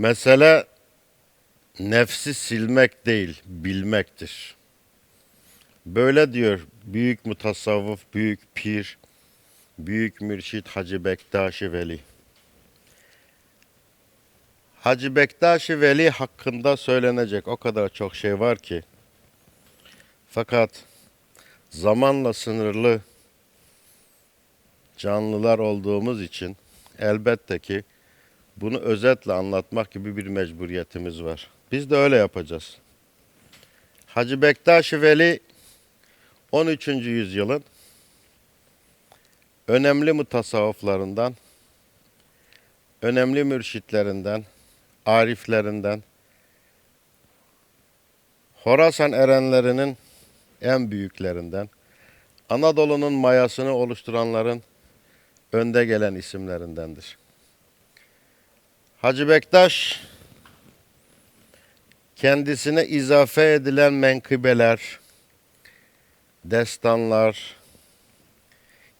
Mesele nefsi silmek değil, bilmektir. Böyle diyor büyük mutasavvıf, büyük pir, büyük mürşit Hacı Bektaşi Veli. Hacı Bektaşi Veli hakkında söylenecek o kadar çok şey var ki. Fakat zamanla sınırlı canlılar olduğumuz için elbette ki bunu özetle anlatmak gibi bir mecburiyetimiz var. Biz de öyle yapacağız. Hacı Bektaşi Veli 13. yüzyılın önemli mutasavvıflarından, önemli mürşitlerinden, ariflerinden, Horasan erenlerinin en büyüklerinden, Anadolu'nun mayasını oluşturanların önde gelen isimlerindendir. Hacı Bektaş kendisine izafe edilen menkıbeler, destanlar,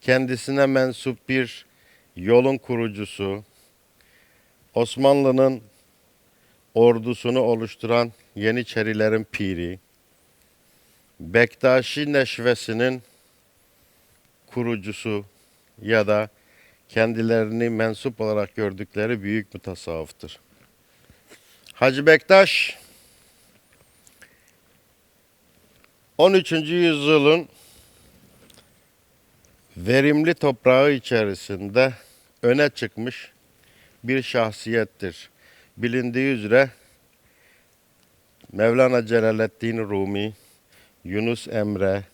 kendisine mensup bir yolun kurucusu, Osmanlı'nın ordusunu oluşturan Yeniçerilerin piri, Bektaşi Neşvesi'nin kurucusu ya da kendilerini mensup olarak gördükleri büyük mutasavvıftır. Hacı Bektaş 13. yüzyılın verimli toprağı içerisinde öne çıkmış bir şahsiyettir. Bilindiği üzere Mevlana Celaleddin Rumi, Yunus Emre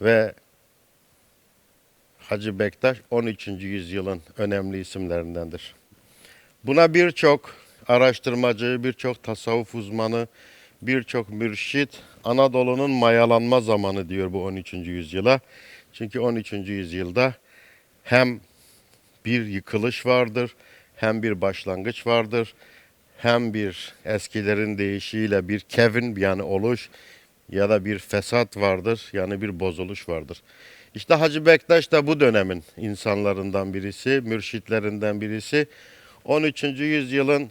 ve Hacı Bektaş 13. yüzyılın önemli isimlerindendir. Buna birçok araştırmacı, birçok tasavvuf uzmanı, birçok mürşit Anadolu'nun mayalanma zamanı diyor bu 13. yüzyıla. Çünkü 13. yüzyılda hem bir yıkılış vardır, hem bir başlangıç vardır, hem bir eskilerin deyişiyle bir kevin yani oluş ya da bir fesat vardır yani bir bozuluş vardır. İşte Hacı Bektaş da bu dönemin insanlarından birisi, mürşitlerinden birisi. 13. yüzyılın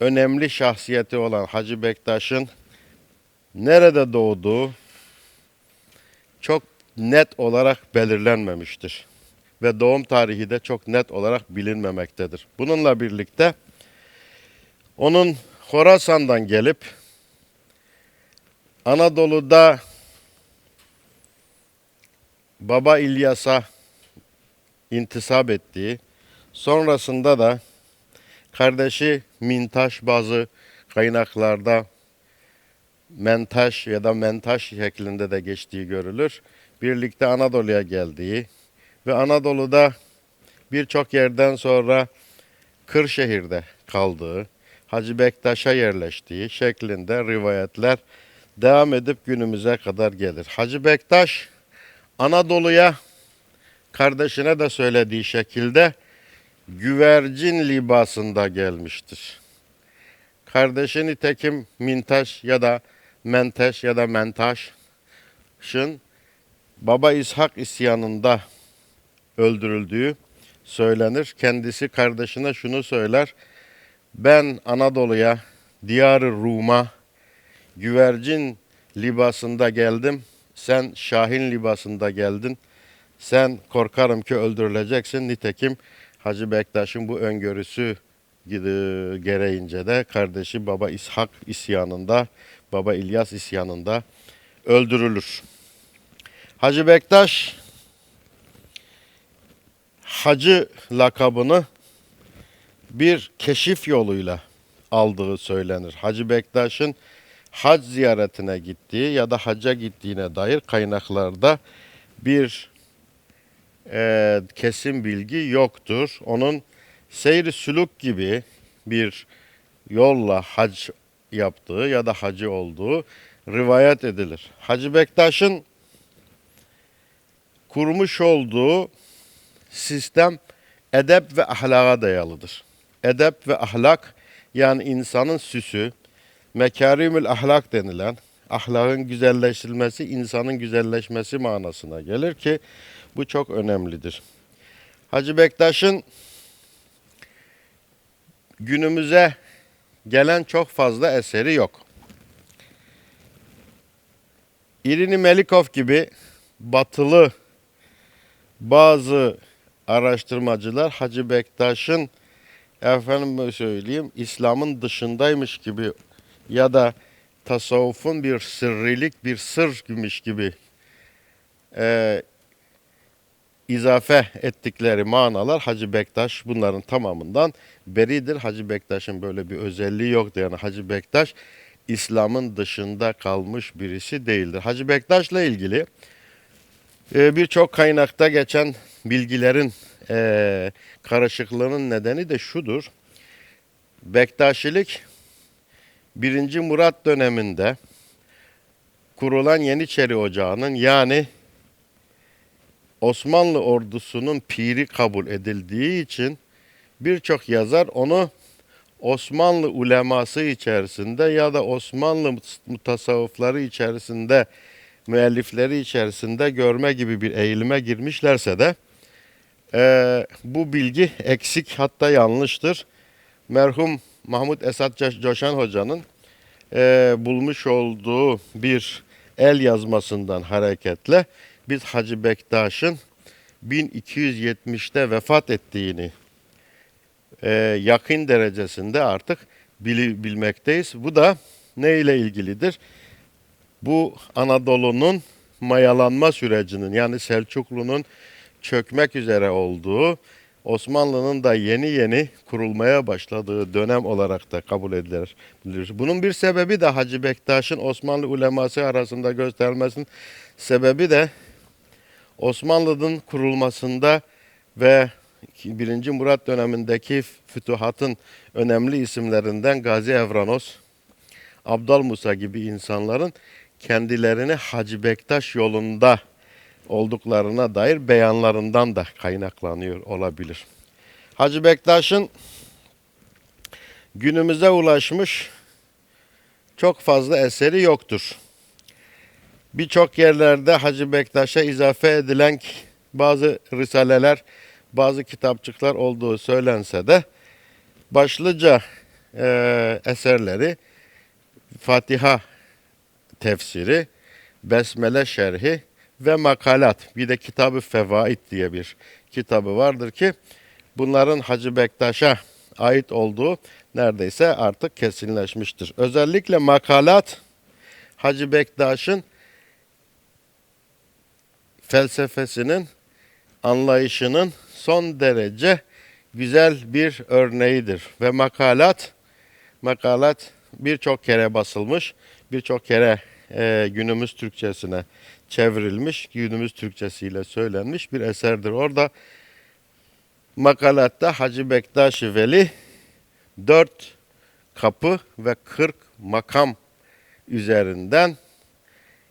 önemli şahsiyeti olan Hacı Bektaş'ın nerede doğduğu çok net olarak belirlenmemiştir. Ve doğum tarihi de çok net olarak bilinmemektedir. Bununla birlikte onun Horasan'dan gelip Anadolu'da Baba İlyas'a intisap ettiği, sonrasında da kardeşi Mintaş bazı kaynaklarda Mentaş ya da Mentaş şeklinde de geçtiği görülür. Birlikte Anadolu'ya geldiği ve Anadolu'da birçok yerden sonra Kırşehir'de kaldığı, Hacı Bektaş'a yerleştiği şeklinde rivayetler devam edip günümüze kadar gelir. Hacı Bektaş Anadolu'ya kardeşine de söylediği şekilde güvercin libasında gelmiştir. Kardeşi nitekim Mintaş ya da Menteş ya da Mentaş'ın Baba İshak isyanında öldürüldüğü söylenir. Kendisi kardeşine şunu söyler. Ben Anadolu'ya, diyarı Rum'a güvercin libasında geldim. Sen şahin libasında geldin. Sen korkarım ki öldürüleceksin. Nitekim Hacı Bektaş'ın bu öngörüsü gereğince de kardeşi Baba İshak isyanında, Baba İlyas isyanında öldürülür. Hacı Bektaş Hacı lakabını bir keşif yoluyla aldığı söylenir. Hacı Bektaş'ın hac ziyaretine gittiği ya da hacca gittiğine dair kaynaklarda bir e, kesin bilgi yoktur. Onun seyri sülük gibi bir yolla hac yaptığı ya da hacı olduğu rivayet edilir. Hacı Bektaş'ın kurmuş olduğu sistem edep ve ahlaka dayalıdır. Edep ve ahlak yani insanın süsü, mekarimül ahlak denilen ahlakın güzelleştirilmesi, insanın güzelleşmesi manasına gelir ki bu çok önemlidir. Hacı Bektaş'ın günümüze gelen çok fazla eseri yok. İrini Melikov gibi batılı bazı araştırmacılar Hacı Bektaş'ın efendim söyleyeyim İslam'ın dışındaymış gibi ya da tasavvufun bir sırrilik bir sır gümüş gibi e, izafe ettikleri manalar Hacı Bektaş bunların tamamından beridir. Hacı Bektaş'ın böyle bir özelliği yoktu. Yani Hacı Bektaş İslam'ın dışında kalmış birisi değildir. Hacı Bektaş'la ilgili e, birçok kaynakta geçen bilgilerin e, karışıklığının nedeni de şudur. Bektaşilik 1. Murat döneminde kurulan Yeniçeri Ocağı'nın yani Osmanlı ordusunun piri kabul edildiği için birçok yazar onu Osmanlı uleması içerisinde ya da Osmanlı mutasavvıfları içerisinde müellifleri içerisinde görme gibi bir eğilime girmişlerse de eee, bu bilgi eksik hatta yanlıştır. Merhum Mahmut Esat Coş- Coşan Hoca'nın eee, bulmuş olduğu bir el yazmasından hareketle biz Hacı Bektaş'ın 1270'te vefat ettiğini eee, yakın derecesinde artık bili- bilmekteyiz. Bu da ne ile ilgilidir? bu Anadolu'nun mayalanma sürecinin yani Selçuklu'nun çökmek üzere olduğu Osmanlı'nın da yeni yeni kurulmaya başladığı dönem olarak da kabul edilir. Bunun bir sebebi de Hacı Bektaş'ın Osmanlı uleması arasında gösterilmesinin sebebi de Osmanlı'nın kurulmasında ve 1. Murat dönemindeki fütuhatın önemli isimlerinden Gazi Evranos, Abdal Musa gibi insanların kendilerini Hacı Bektaş yolunda olduklarına dair beyanlarından da kaynaklanıyor olabilir. Hacı Bektaş'ın günümüze ulaşmış çok fazla eseri yoktur. Birçok yerlerde Hacı Bektaş'a izafe edilen bazı risaleler, bazı kitapçıklar olduğu söylense de başlıca eee, eserleri Fatiha tefsiri, Besmele şerhi ve makalat. Bir de Kitabı Fevaid diye bir kitabı vardır ki bunların Hacı Bektaş'a ait olduğu neredeyse artık kesinleşmiştir. Özellikle makalat Hacı Bektaş'ın felsefesinin anlayışının son derece güzel bir örneğidir ve makalat makalat birçok kere basılmış, birçok kere e, günümüz Türkçesine çevrilmiş, günümüz Türkçesiyle söylenmiş bir eserdir. Orada makalatta Hacı Bektaş-ı Veli dört kapı ve 40 makam üzerinden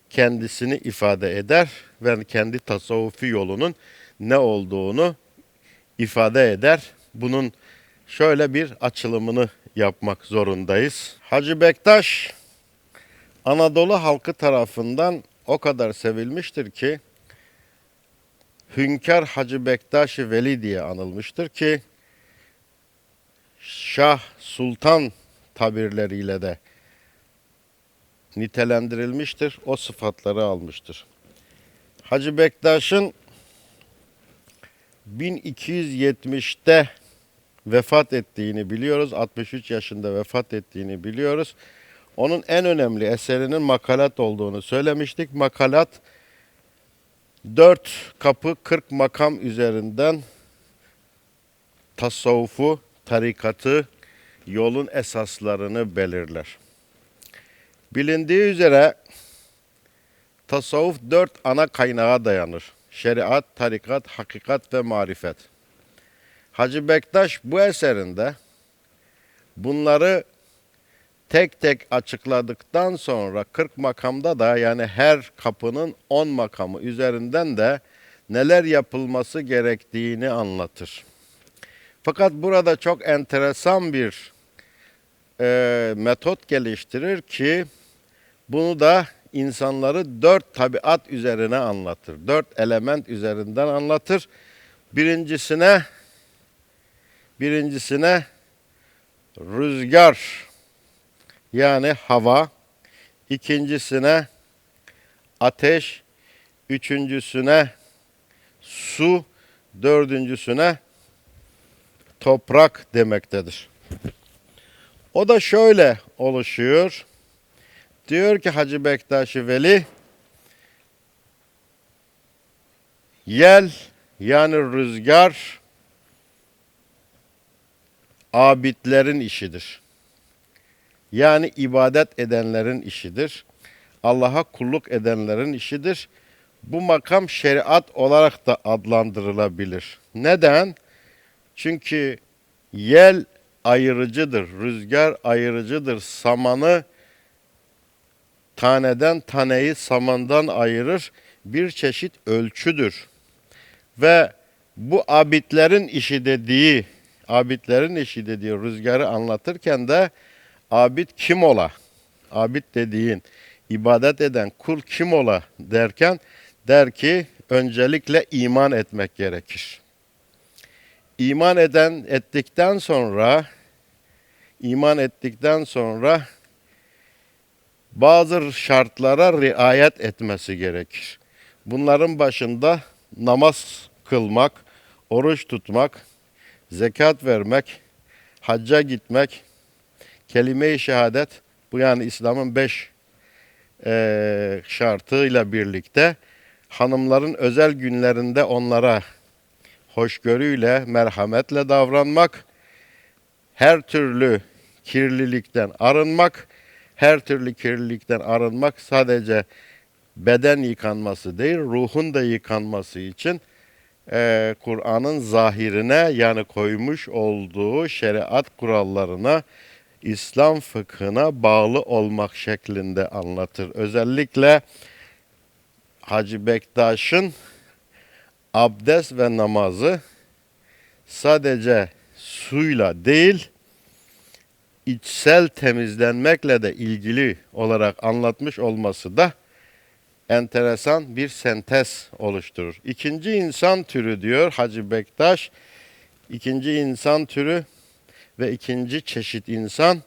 kendisini ifade eder ve kendi tasavvufi yolunun ne olduğunu ifade eder. Bunun şöyle bir açılımını yapmak zorundayız. Hacı Bektaş Anadolu halkı tarafından o kadar sevilmiştir ki Hünkar Hacı bektaş Veli diye anılmıştır ki Şah Sultan tabirleriyle de nitelendirilmiştir. O sıfatları almıştır. Hacı Bektaş'ın 1270'te vefat ettiğini biliyoruz. 63 yaşında vefat ettiğini biliyoruz. Onun en önemli eserinin makalat olduğunu söylemiştik. Makalat 4 kapı 40 makam üzerinden tasavvufu, tarikatı, yolun esaslarını belirler. Bilindiği üzere tasavvuf dört ana kaynağa dayanır. Şeriat, tarikat, hakikat ve marifet. Hacı Bektaş bu eserinde bunları tek tek açıkladıktan sonra 40 makamda da yani her kapının 10 makamı üzerinden de neler yapılması gerektiğini anlatır. Fakat burada çok enteresan bir e, metot geliştirir ki bunu da insanları dört tabiat üzerine anlatır. Dört element üzerinden anlatır. Birincisine birincisine rüzgar yani hava, ikincisine ateş, üçüncüsüne su, dördüncüsüne toprak demektedir. O da şöyle oluşuyor. Diyor ki Hacı Bektaşi Veli, yel yani rüzgar abidlerin işidir. Yani ibadet edenlerin işidir. Allah'a kulluk edenlerin işidir. Bu makam şeriat olarak da adlandırılabilir. Neden? Çünkü yel ayırıcıdır, rüzgar ayırıcıdır. Samanı taneden taneyi samandan ayırır. Bir çeşit ölçüdür. Ve bu abidlerin işi dediği, abidlerin işi dediği rüzgarı anlatırken de abid kim ola? Abid dediğin, ibadet eden kul kim ola derken der ki öncelikle iman etmek gerekir. İman eden ettikten sonra iman ettikten sonra bazı şartlara riayet etmesi gerekir. Bunların başında namaz kılmak, oruç tutmak, zekat vermek, hacca gitmek, kelime-i şehadet bu yani İslam'ın beş eee, şartıyla birlikte hanımların özel günlerinde onlara hoşgörüyle, merhametle davranmak, her türlü kirlilikten arınmak, her türlü kirlilikten arınmak sadece beden yıkanması değil, ruhun da yıkanması için eee, Kur'an'ın zahirine yani koymuş olduğu şeriat kurallarına, İslam fıkhına bağlı olmak şeklinde anlatır. Özellikle Hacı Bektaş'ın abdest ve namazı sadece suyla değil, içsel temizlenmekle de ilgili olarak anlatmış olması da enteresan bir sentez oluşturur. İkinci insan türü diyor Hacı Bektaş. İkinci insan türü ve ikinci çeşit insan,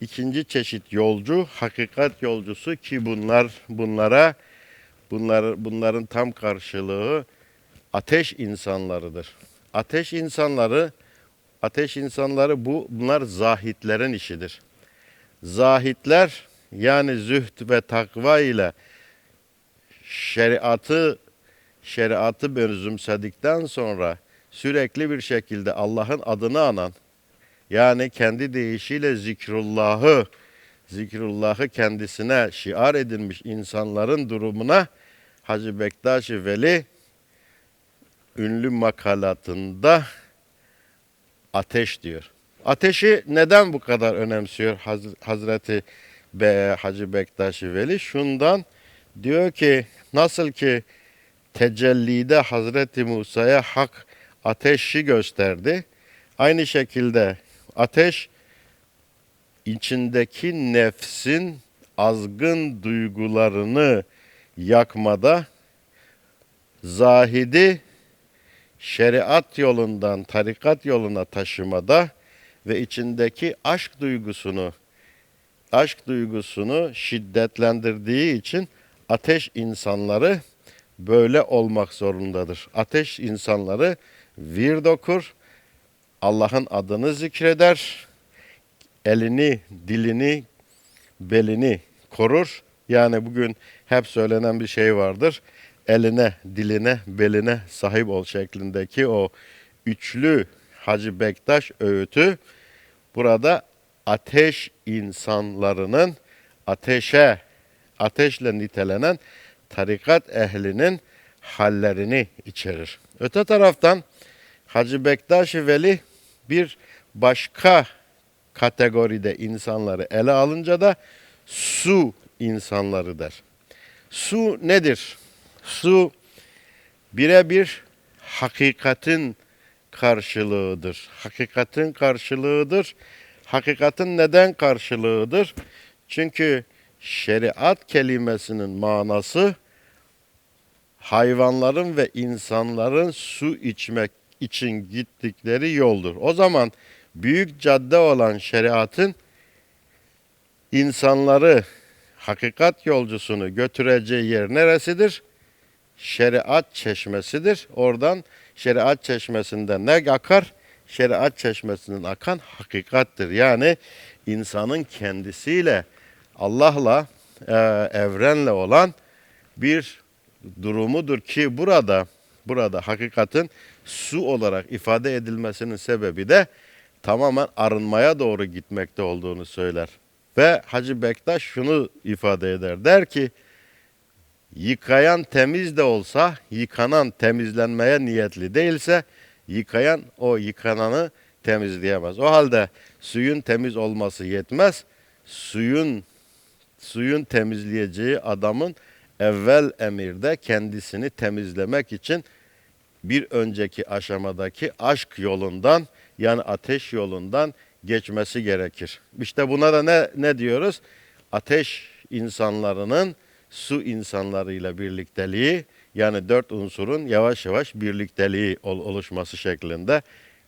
ikinci çeşit yolcu, hakikat yolcusu ki bunlar bunlara bunlar bunların tam karşılığı ateş insanlarıdır. Ateş insanları ateş insanları bu bunlar zahitlerin işidir. Zahitler yani zühd ve takva ile şeriatı şeriatı benimsedikten sonra sürekli bir şekilde Allah'ın adını anan yani kendi deyişiyle zikrullahı zikrullahı kendisine şiar edinmiş insanların durumuna Hacı Bektaşi Veli ünlü makalatında ateş diyor. Ateşi neden bu kadar önemsiyor Haz- Hazreti Be Hacı Bektaşi Veli? Şundan diyor ki nasıl ki tecellide Hazreti Musa'ya hak ateşi gösterdi. Aynı şekilde ateş içindeki nefsin azgın duygularını yakmada zahidi şeriat yolundan tarikat yoluna taşımada ve içindeki aşk duygusunu aşk duygusunu şiddetlendirdiği için ateş insanları böyle olmak zorundadır. Ateş insanları vird okur, Allah'ın adını zikreder, elini, dilini, belini korur. Yani bugün hep söylenen bir şey vardır. Eline, diline, beline sahip ol şeklindeki o üçlü Hacı Bektaş öğütü burada ateş insanlarının ateşe, ateşle nitelenen tarikat ehlinin hallerini içerir. Öte taraftan Hacı Bektaş Veli bir başka kategoride insanları ele alınca da su insanları der. Su nedir? Su birebir hakikatin karşılığıdır. Hakikatin karşılığıdır. Hakikatin neden karşılığıdır? Çünkü şeriat kelimesinin manası hayvanların ve insanların su içmek için gittikleri yoldur. O zaman büyük cadde olan şeriatın insanları hakikat yolcusunu götüreceği yer neresidir? Şeriat çeşmesidir. Oradan şeriat çeşmesinden ne akar? Şeriat çeşmesinden akan hakikattir. Yani insanın kendisiyle Allah'la e, evrenle olan bir durumudur ki burada burada hakikatin su olarak ifade edilmesinin sebebi de tamamen arınmaya doğru gitmekte olduğunu söyler. Ve Hacı Bektaş şunu ifade eder. Der ki yıkayan temiz de olsa yıkanan temizlenmeye niyetli değilse yıkayan o yıkananı temizleyemez. O halde suyun temiz olması yetmez. Suyun suyun temizleyeceği adamın evvel emirde kendisini temizlemek için bir önceki aşamadaki aşk yolundan yani ateş yolundan geçmesi gerekir. İşte buna da ne ne diyoruz? Ateş insanlarının su insanlarıyla birlikteliği yani dört unsurun yavaş yavaş birlikteliği ol- oluşması şeklinde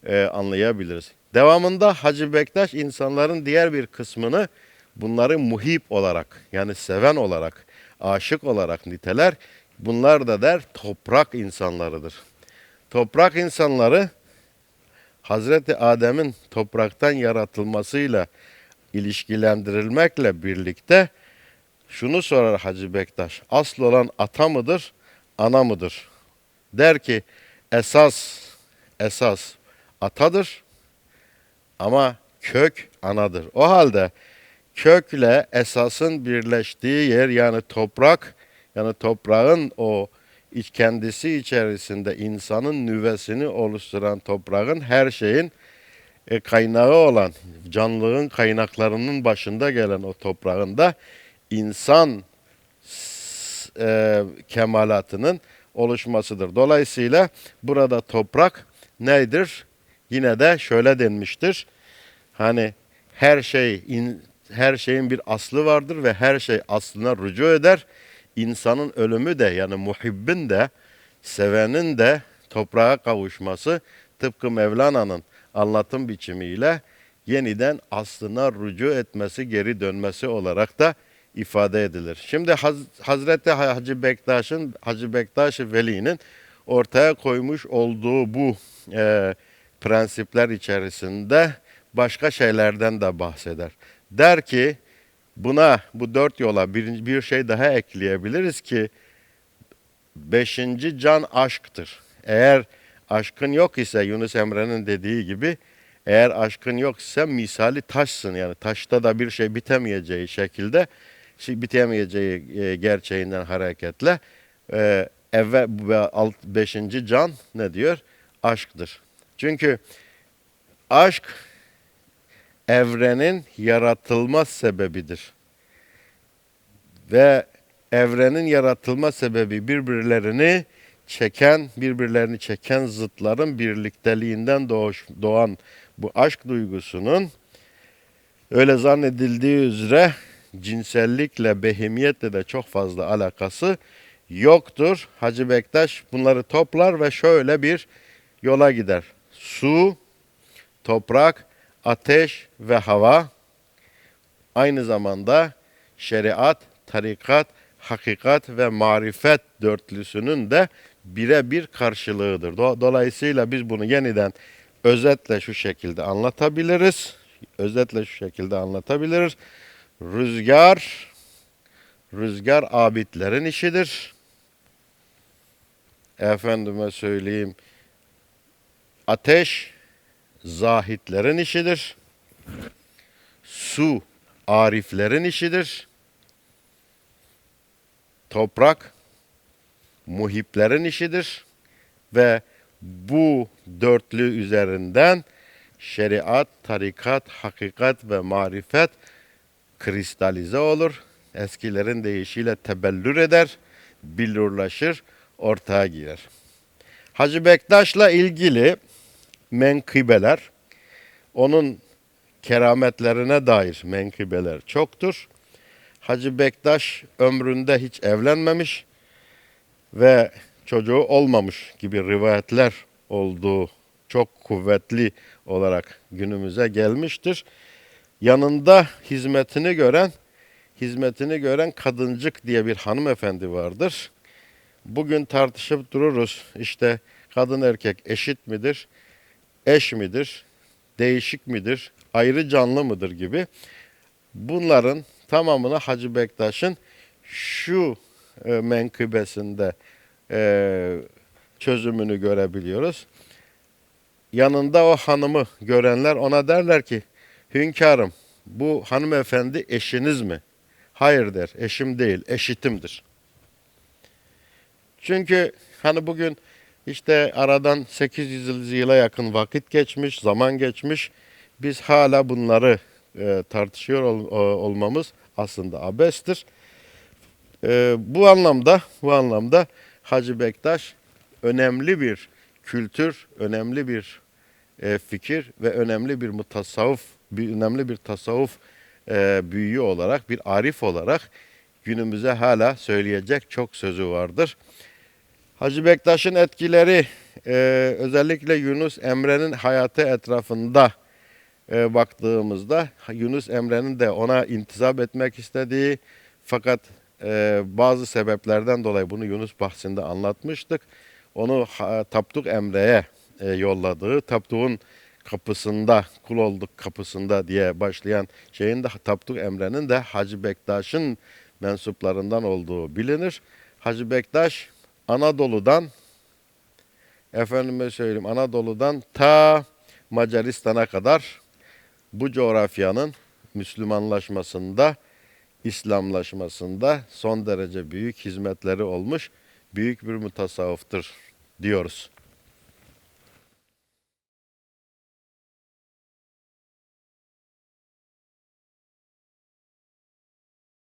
e, anlayabiliriz. Devamında Hacı Bektaş insanların diğer bir kısmını bunları muhip olarak yani seven olarak, aşık olarak niteler. Bunlar da der toprak insanlarıdır. Toprak insanları Hazreti Adem'in topraktan yaratılmasıyla ilişkilendirilmekle birlikte şunu sorar Hacı Bektaş. Asıl olan ata mıdır, ana mıdır? Der ki esas esas atadır ama kök anadır. O halde kökle esasın birleştiği yer yani toprak yani toprağın o kendisi içerisinde insanın nüvesini oluşturan toprağın her şeyin e, kaynağı olan canlılığın kaynaklarının başında gelen o toprağında insan e, kemalatının oluşmasıdır. Dolayısıyla burada toprak nedir? Yine de şöyle denmiştir. Hani her şey in- her şeyin bir aslı vardır ve her şey aslına rücu eder. İnsanın ölümü de yani muhibbin de sevenin de toprağa kavuşması tıpkı Mevlana'nın anlatım biçimiyle yeniden aslına rücu etmesi, geri dönmesi olarak da ifade edilir. Şimdi Haz- Hazreti Hacı Bektaş'ın Hacı Bektaş-ı Veli'nin ortaya koymuş olduğu bu e, prensipler içerisinde başka şeylerden de bahseder. Der ki buna bu dört yola bir, bir şey daha ekleyebiliriz ki beşinci can aşktır. Eğer aşkın yok ise Yunus Emre'nin dediği gibi eğer aşkın yok ise misali taşsın yani taşta da bir şey bitemeyeceği şekilde bitemeyeceği e, gerçeğinden hareketle e, evvel ve alt beşinci can ne diyor? Aşktır. Çünkü aşk evrenin yaratılma sebebidir. Ve evrenin yaratılma sebebi birbirlerini çeken, birbirlerini çeken zıtların birlikteliğinden doğuş, doğan bu aşk duygusunun öyle zannedildiği üzere cinsellikle, behimiyetle de çok fazla alakası yoktur. Hacı Bektaş bunları toplar ve şöyle bir yola gider. Su, toprak, ateş ve hava aynı zamanda şeriat, tarikat, hakikat ve marifet dörtlüsünün de birebir karşılığıdır. Do- Dolayısıyla biz bunu yeniden özetle şu şekilde anlatabiliriz. Özetle şu şekilde anlatabiliriz. Rüzgar, rüzgar abidlerin işidir. Efendime söyleyeyim, ateş zahitlerin işidir. Su ariflerin işidir. Toprak muhiplerin işidir ve bu dörtlü üzerinden şeriat, tarikat, hakikat ve marifet kristalize olur. Eskilerin deyişiyle tebellür eder, billurlaşır, ortaya girer. Hacı Bektaş'la ilgili menkıbeler, onun kerametlerine dair menkıbeler çoktur. Hacı Bektaş ömründe hiç evlenmemiş ve çocuğu olmamış gibi rivayetler olduğu çok kuvvetli olarak günümüze gelmiştir. Yanında hizmetini gören hizmetini gören kadıncık diye bir hanımefendi vardır. Bugün tartışıp dururuz. İşte kadın erkek eşit midir? Eş midir? Değişik midir? Ayrı canlı mıdır gibi. Bunların tamamını Hacı Bektaş'ın şu e, menkıbesinde e, çözümünü görebiliyoruz. Yanında o hanımı görenler ona derler ki hünkârım bu hanımefendi eşiniz mi? Hayır der eşim değil eşitimdir. Çünkü hani bugün işte aradan 800 yıla yakın vakit geçmiş, zaman geçmiş. Biz hala bunları e, tartışıyor ol- o- olmamız aslında abestir. E, bu anlamda bu anlamda Hacı Bektaş önemli bir kültür, önemli bir e, fikir ve önemli bir mutasavvuf, bir önemli bir tasavvuf e, büyüğü olarak, bir arif olarak günümüze hala söyleyecek çok sözü vardır. Hacı Bektaş'ın etkileri e, özellikle Yunus Emre'nin hayatı etrafında e, baktığımızda Yunus Emre'nin de ona intizap etmek istediği fakat e, bazı sebeplerden dolayı bunu Yunus bahsinde anlatmıştık. Onu ha, Tapduk Emre'ye e, yolladığı, Tapduk'un kapısında, kul olduk kapısında diye başlayan şeyin de Tapduk Emre'nin de Hacı Bektaş'ın mensuplarından olduğu bilinir. Hacı Bektaş Anadolu'dan efendime söyleyeyim Anadolu'dan ta Macaristan'a kadar bu coğrafyanın Müslümanlaşmasında, İslamlaşmasında son derece büyük hizmetleri olmuş büyük bir mutasavvıftır diyoruz.